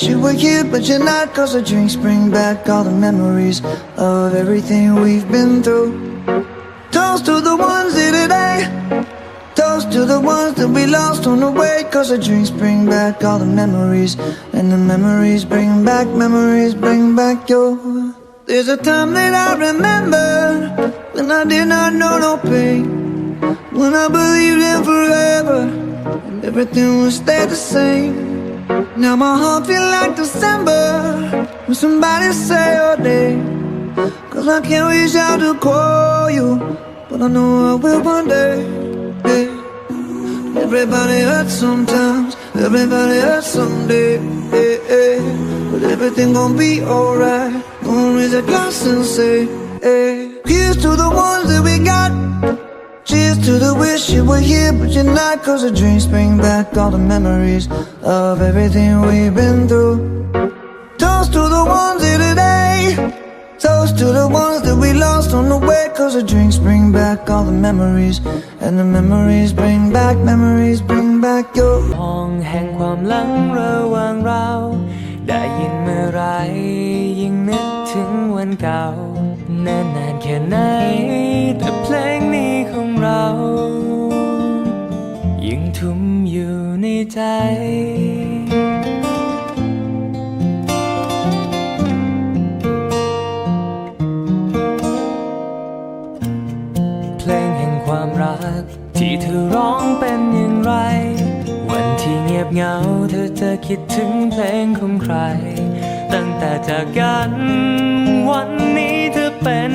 wish you were here, but you're not. Cause the drinks bring back all the memories of everything we've been through. Toast to the ones here today. Toast to the ones that we lost on the way. Cause the drinks bring back all the memories. And the memories bring back, memories bring back your. There's a time that I remember when I did not know no pain. When I believed in forever and everything would stay the same. Now my heart feel like December when somebody say your name. Cause I can't reach out to call you, but I know I will one day. Hey. Everybody hurts sometimes, everybody hurts someday. Hey, hey. But everything gon' be alright. Gonna raise a glass and say, hey. Here's to the ones that we got. Cheers to the wish you were here, but you're not. Cause the dreams bring back all the memories of everything we've been through. Toast to the ones here today. Toast to the ones that we lost on the way. Cause the drinks bring back all the memories. And the memories bring back, memories bring back your. ห้องแห่งความหลังระหว่างเรา ได้ยินเมื่อไหรยิ่งนึกถึงวันเก่านานนานแค่ไหน แต่เพลงนี้ ของเรายังทุ่มอยู่ในใจเพลงแห่งความรักที่เธอร้องเป็นอย่างไร วันที่เงียบเหงาเธอจะคิดถึงเพลงของใคร ตั้งแต่จากกันวันนี้เธอเป็น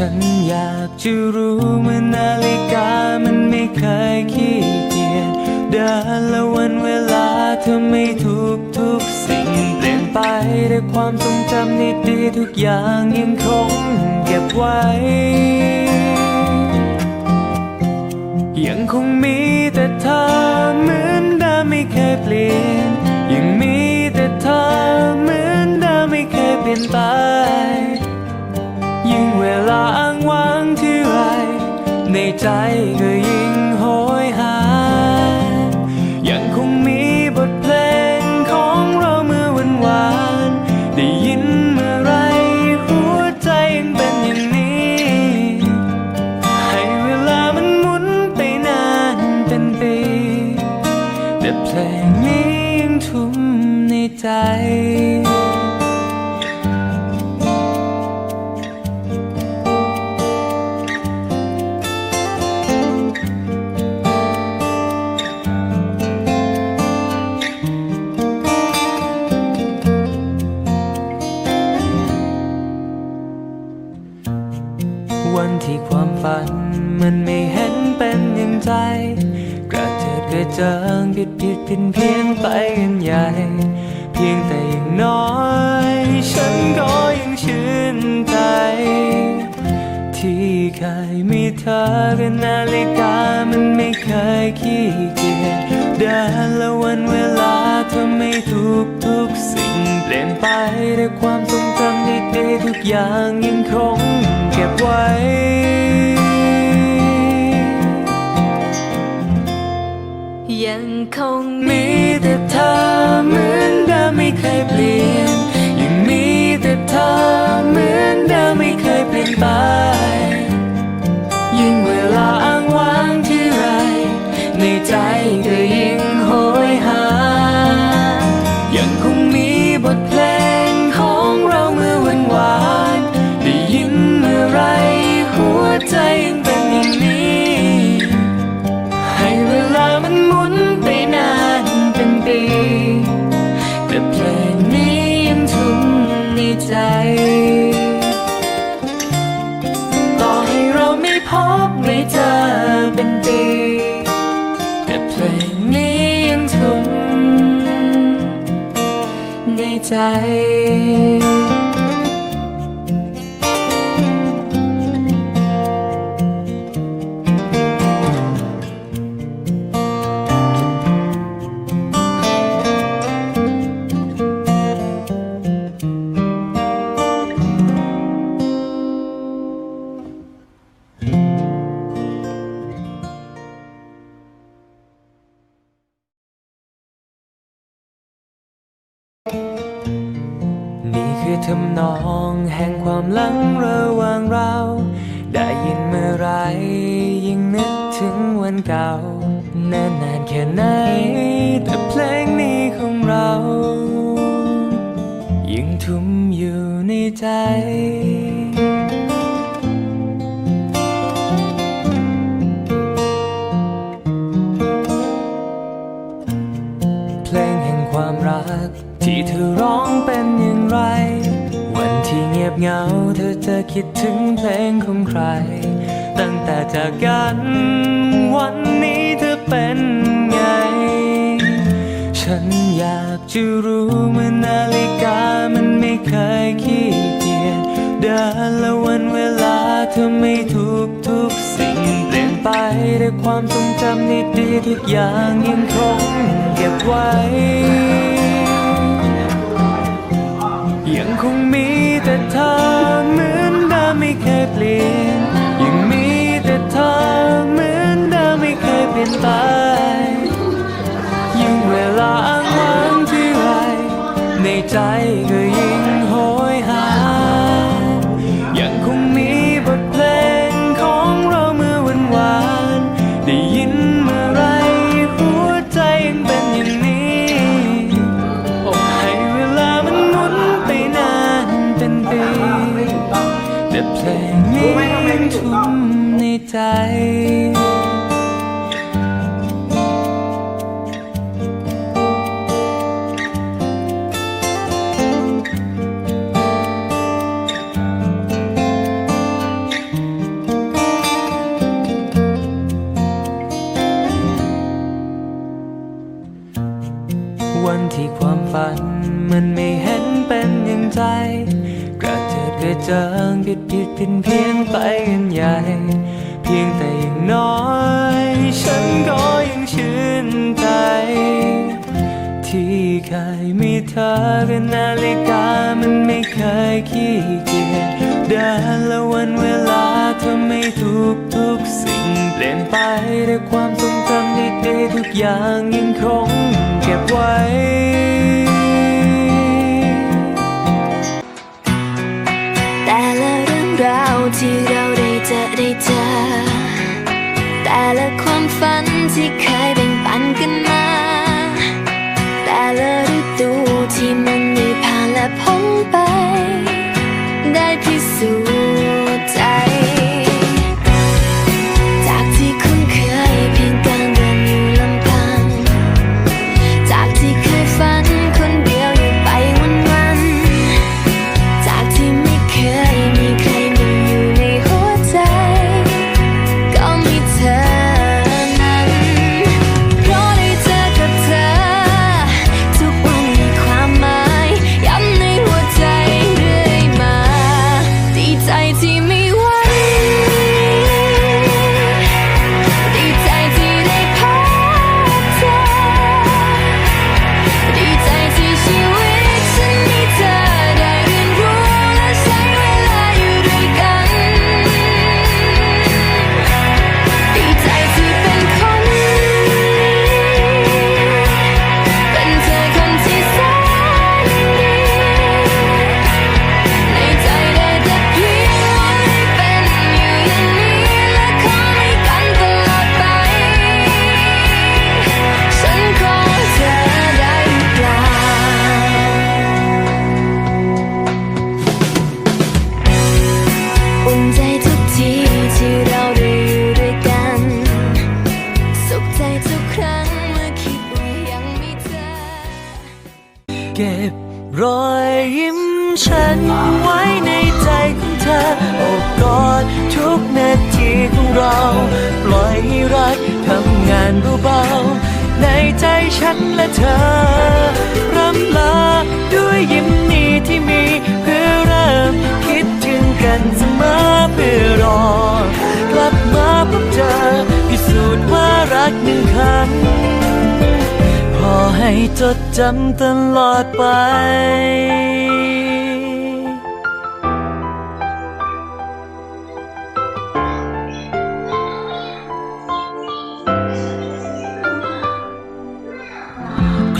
ฉันอยากจะรู้เมื่อนาฬิกามันไม่เคยขี้เกียจเดินและวันเวลาเธอไม่ทุกทุกๆสิ่งเปลี่ยนไปแต่ความทรงจำดีทุกอย่างยังคงเก็บไว้ ยังคงมีแต่เธอเหมือนเดิมไม่เคยเปลี่ยน ยังมีแต่เธอเหมือนเดิมไม่เคยเปลี่ยนไป ในใวันที่ความฝัน มันไม่เห็นเป็นอย่างใจ กระเจิดกระเจิงผิดผิดเพี้ยนเพี้ยนไปกันใหญ่ เพียงแต่อย่างน้อย ฉันก็ยังชื่นใจ ที่เคยมีเธอกับนาฬิกามันไม่เคยขี้เกียจเดินและวันเวลาเธอไม่ทุกทุกสิ่ง เปลี่ยนไปแต่ความทรงจำดีๆทุกอย่างยังคง เก็บไว้ ยังคงมีแต่เธอเหมือนเดิมไม่เคยเปลี่ยน ยังมีแต่เธอเหมือนเดิมไม่เคยเปลี่ยนไปยิ่งเวลาอ้างว้างที่ไร ในใจก็ยิ่งโหยหา คือทำนองแห่งความหลังระหว่างเรา ได้ยินเมื่อไรยิ่งนึกถึงวันเก่านานนานแค่ไหน แต่เพลงนี้ของเรายังทุ่มอยู่ในใจ ที่เธอร้องเป็นอย่างไร วันที่เงียบเหงา เธอจะคิดถึงเพลงของใคร ตั้งแต่จากกันวันนี้เธอเป็นไง ฉันอยากจะรู้เมื่อนาฬิกามันไม่เคยขี้เกียจเดินและวันเวลาเธอไม่ทุกทุกสิ่งเปลี่ยนไปด้วยความทรงจำดีๆทุกอย่างยังคงเก็บไว้ ไป ยิ่งเวลาอ้างว้างที่ไรในใจก็ยิ่ง วันที่ความฝัน มันไม่เห็นเป็นอย่างใจ กระเจิดกระเจิงผิดผิดเพี้ยนเพี้ยนไปกันใหญ่ เพียงแต่อย่างน้อย ฉันก็ยังชื่นใจ ที่เคยมีเธอกับนาฬิกามันไม่เคยขี้เกียจเดินและวันเวลาเธอไม่ทุกทุกสิ่ง เปลี่ยนไปด้วยความทรงจำดีๆทุกอย่างยังคง เก็บไว้ เรา ปล่อยให้รักทำงานเบาๆในใจฉันและเธอรำลาด้วยยิ้มนี้ที่มีเพื่อเริ่มคิดถึงกันเสมอเพื่อรอกลับมาพบเจอพิสูจน์ว่ารักหนึ่งคำพอให้จดจำตลอดไป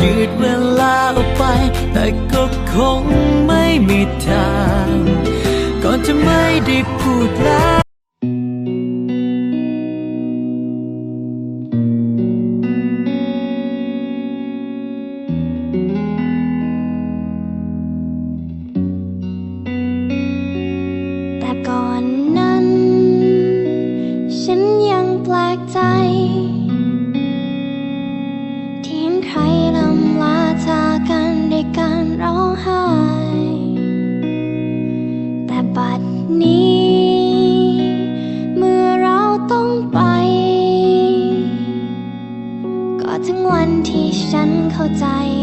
ยืดเวลาออกไป แต่ก็คงไม่มีทาง ก่อนจะไม่ได้พูดแล้วแต่ก่อนนั้น ฉันยังแปลกใจ 我在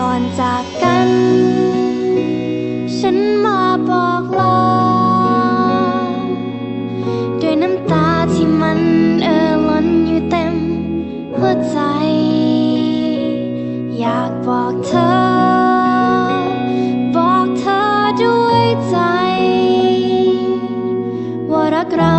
ก่อนจากกัน ฉันมาบอกลาด้วยน้ำตาที่มันเอ่อล้นอยู่เต็มหัวใจ อยากบอกเธอ บอกเธอด้วยใจ ว่ารักเรา